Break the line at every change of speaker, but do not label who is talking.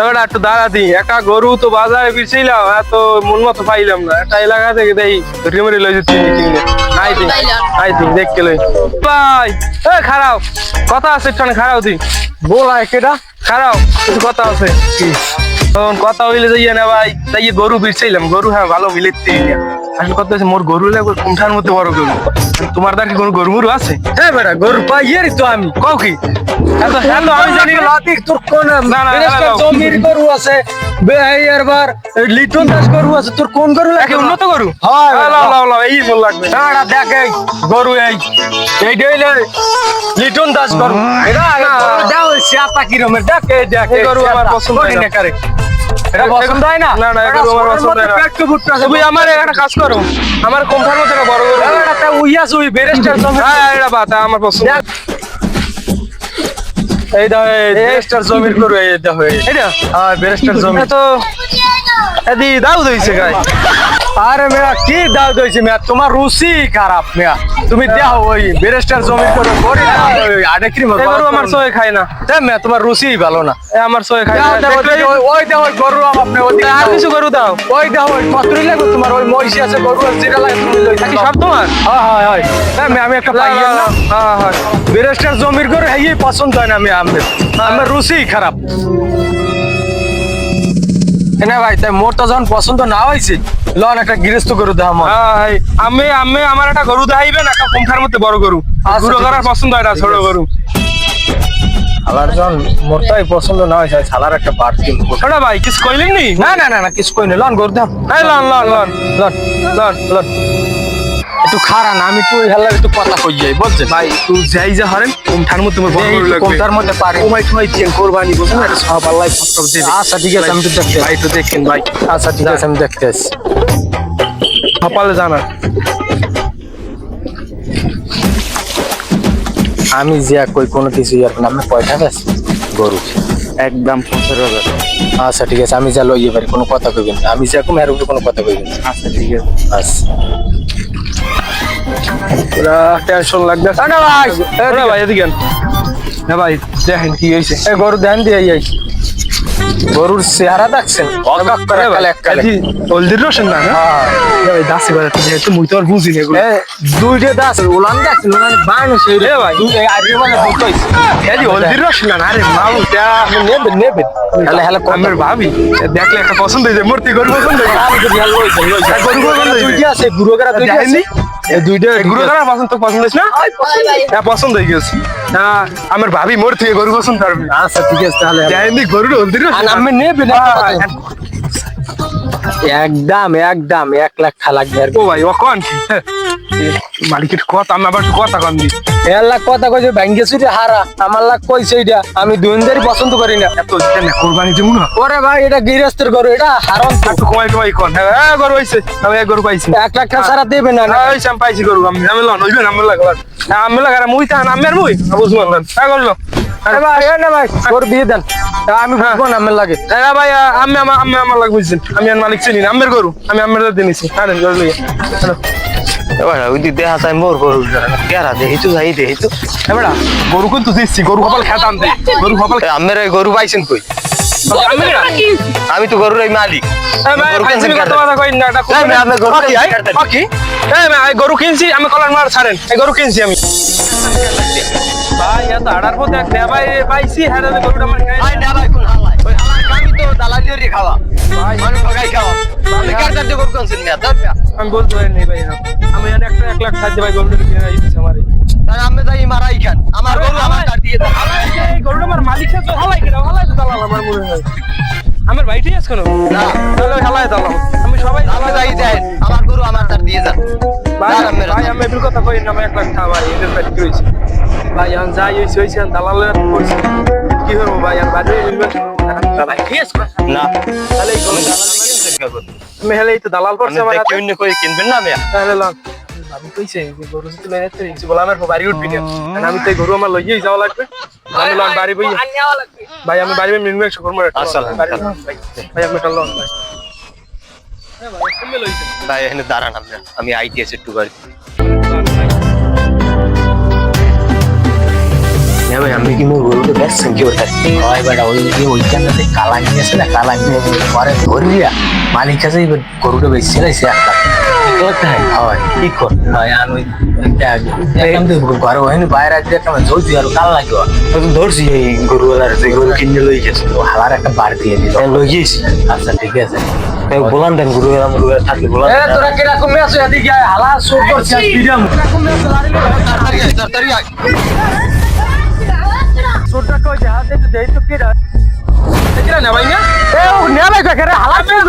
এবার একটু দাঁড়াতি। একা গরু তো বাজারে পিছিলাম এত মন মতো পাইলাম না। একটা এলাকা থেকে দেখি রিমরি লইছে চিনি কিনে আই দিন আই দিন দেখতে লই। বাই এ খারাপ। কথা আছে একটু খারাপ তুই বল কেটা খারাপ কিছু কথা আছে। কি? কথা হইলে যাইয়া না ভাই তাই গরু বিছাইলাম গরু হ্যাঁ ভালো মিলেতে আসলে কথা আছে মোর গরু লাগবে কুমঠার মধ্যে বড় গরু। তোমার দ্বার কি কোনো গরু মরু আছে?
হ্যাঁ বেটা গরু পাইয়েরই তো আমি।
কও কি? হ্যালো আমি জানি
তোর কোন জমির গরু আছে বেহাইয়ার বার লিটন দাস গরু আছে তোর কোন গরু লাগে
উন্নত গরু?
হ্যাঁ,
লাও লাও লাও এই লাগবে।
দাঁড়া দেখ এই গরু এই। এইটা হইলে লিটন দাস গরু। এটা
না।
গরু দাও সিয়াতা কি রকমের দেখ এই
গরু আমার পছন্দ হয় না।
কঠিন এটা পছন্দ হয় না?
না, না, গরু আমার পছন্দ হয় না।
পেট ফুটতে আছে
তুই আমার একটা কাজ করো। আমার মধ্যে একটা বড় গরু।
এটা তা উইয়া সুই বেরেস্টার জমি।
হ্যাঁ এটা বাত আমার পছন্দ।
এই দাও এই বেরেস্টার জমির গরু এই দাও
এটা
হ্যাঁ বেরেস্টার জমি।
তো এদি দাও দইছে গাই।
আরে মেয়া কি দাও দইছি মেয়া? তোমার রুচি খারাপ মেয়া। তুমি দেও ওই বেরেস্টার জমি করে করি না ওই আডে কি
এই গরু আমার সয়ে খায় না।
দেখ মেয়া তোমার রুচি ভালো না।
এ আমার সয়ে খায় না।
ওই- দাও ওই গরু আপনি ওই
আর কিছু গরু দাও।
ওই দাও ওই কতরি লাগবে তোমার ওই মহিষী আছে গরু আছে যেটা লাগে তুমি লই
কি সব তোমার?
হ্যাঁ হ্যাঁ হ্যাঁ। দেখ মেয়া, আমি একটা
না,
পাই
না, হ্যাঁ হ্যাঁ
বেরেস্টার জমির গরু হেই পছন্দ হয় না মেয়া আমার। আমার রুচি খারাপ। না ভাই তাই মোর তো যখন পছন্দ না হয়েছে লন একটা গৃহস্থ গরু
হাই, আমি আমি আমার একটা গরু দেখাইবেন একটা কোম্পানির মধ্যে বড় গরু।
আচ্ছা,
গরু
ঠিক
করার পছন্দ হয় না ছোট গরু।
জন যখন মোরটাই পছন্দ না হয়েছে ছালার একটা
ওটা ভাই কিছু কইলেন নি?
না না না কিছু কইনি লন গরু
দাম লন লন লন।
লন
লন
লন। একটু খারা না আমি তুই হেলার একটু কথা কই যাই বুঝছিস
ভাই তুই যাই যা হরেন কোম্পানির মধ্যে তোমার বড় লাগবে
কোনটার মধ্যে পারি?
তোমায় তোমায় চেন কোরবানি বুঝছেন না সব আল্লাহ সব দেবে
আচ্ছা ঠিক আছে আমি তো দেখতে
ভাই তো দেখেন ভাই।
আচ্ছা ঠিক আছে আমি দেখতে আসছি।
সকালে জানা
আমি যে কই কোনো কিছু ইয়ার না। আমি কয়টা বেশ গরু।
একদম পনেরো হাজার।
আচ্ছা ঠিক আছে আমি যা লইয়ে পারি কোনো কথা কইবেন আমি যে কম এর উপরে কোনো কথা কইবেন
আচ্ছা ঠিক আছে।
আচ্ছা।
টেনশন লাগবে। না ভাই। না ভাই এদিকে না ভাই দেখেন কি হয়েছে।
এই গরু ধ্যান দিয়ে যাই গরুর চেহারা দেখছেন? অবাক করে কালে এক কালে।
হলদির রসেন না
হ্যাঁ।
ভাই দাসি বাজার যেহেতু মুই তো আর বুঝি না এগুলো
দুইটা দাস উলান দেখছেন উলান বান সেই রে ভাই। দুই আগে মানে বুঝাইছি
এই হলদির রসেন না আরে মামু তা
নেবেন নেবেন। হেলে হেলে
আমার ভাবি দেখলে একটা পছন্দ হয়েছে মূর্তি গরু পছন্দ
আমি তো
হ্যাঁ, গরু পছন্দ হয়েছে।
দুইটা আছে দুইটা আছে? এই দুইটা
গরু দ্বারা পছন্দ তো পছন্দ না? হ্যাঁ পছন্দ হয়ে গেছে। হ্যাঁ আমার ভাবি মোর থেকে গরু পছন্দ করবে।
আচ্ছা ঠিক আছে তাহলে।
যাইনি গরু হলদির
আর আমি নেবে
না।
একদম একদম এক লাখ খালাক দেয়
ও ভাই ও কোন? হ্যাঁ। মালিকের কথা আমি আবার কথা কম দি
এক লাখ কথা কইছে ভাঙ্গে চুরি হারা। আমার লাখ কইছে এটা আমি দুইন্দারি পছন্দ করি না।
এত দিতে না কোরবানি দিব না।
ওরে ভাই এটা গৃহস্থের গরু এটা
একটু কমাই কমাই কোন। হ্যাঁ হ্যাঁ, গরু হইছে। আমি এক গরু পাইছি।
এক লাখ টাকা ছাড়া দেবে না না?
হ্যাঁ হইছে আমি পাইছি গরু। আমি আমি লন হইবে না আমি লাগা আমি লাগা মুই তা আমি আর মুই। বুঝব না হ্যাঁ করল
এ ভাই এ না ভাই গরু দিয়ে দেন। আমি আমার লাগে।
হ্যাঁ ভাই আমি আমার আমি আমার লাগ বুঝছেন। আমি আর মালিক চিনি না আমের গরু। আমি আমের দিনিছি গরু লইয়া। হ্যালো।
এবার ওই দিক দেখা যায় মোর গরু কেরা দেখি তো যাই দেখি তো।
এবারে গরু কিন্তু দিচ্ছি গরু কপাল খেতাম দে। গরু কপাল
আমের গরু পাইছেন কই?
আমি না
আমি তো গরুর মালিক।
ভাই
গরু ভাই,
ভাই কিনছি আমি কলার মার ছাড়েন। এই গরু কিনছি আমি। ভাই এত আড়ার পথে এক ভাই পাইছি হ্যাঁ গরুটা আমার খাই।
ভাই ভাই কোন হালাই ওই হালাই আমি তো দালালিয়ারি খাওয়া। মানুষ ভাগাই খাওয়া। কোনছেন না।
আমি বলতে পারি ভাই। আমি একটা এক লাখ খাদ্য ভাই গরুটা কিনে দিচ্ছি আমার
তাই আমি যাই মারাই খান। আমার গরু আমার কাট দিয়ে
এই গরুটা আমার মালিক সাথে হালাই কিনা? হালাই তো দালাল আমার মনে হয়। আমার ভাইটি আছে কেন?
না।
তাহলে হালাই দালাল। আমি সবাই
আমি যাই আমার গরু আমার কাট দিয়ে যান।
ভাই। আমি কথা কই না আমি এক লাখ টাকা ভাই এদের পেট ভাই যাই হয়েছে দালালের কি করব ভাই আর বাড়ি
না।
তাহলে এই
আমি
দালাল আমি তো করছে আমার
আমি অন্য কই কিনবেন না মেয়া?
তাহলে লন। ভাবি কইছে যে গরু যদি লইনে তো কিছু বলা আমার বাড়ি উঠবি না কারণ আমি তো গরু আমার লইয়েই যাওয়া লাগবে। আমি লন বাড়ি বই ভাই আমি বাড়ি মিনু একশো করব। ভাই। ভাই আমি একটা লন ভাই। হ্যাঁ
তাই এখানে দাঁড়ান আমি আইটি আছে একটু বাড়ি হ্যাঁ আমি কি মোর গরুটা বেচছেন কি ওটা
হয় বেটা ওই যে ওইখানে কালা নিয়ে আছে না কালা নিয়ে পরে ধরিয়া মালিক কাছে এবার গরুটা বেশি লাইছে এক লাখ
কোথায়?
হয়
কি কর?
হয় আর ওই ঘরে হয়নি বাইরে আজকে একটা ধরছি আর কাল লাগবে
তো ধরছি এই গরুওয়ালার যে গরু কিনে লই গেছে।
হালার একটা বার দিয়ে দিল।
লই গেছি
আচ্ছা ঠিক আছে।
তাই বলান দেন গরুওয়ালা মুরুওয়ালা থাকলে বলান
এ তোরা কীরকম আছো? এদিকে হালা সুর করছিস পিরাম
তাড়াতাড়ি আয়।
ದುಡ್ಡಕ್ಕೋ ಜಾತಿದ್ದು ದೈತಕ್ಕೆ ಹಾಳಾಗ್ತದೆ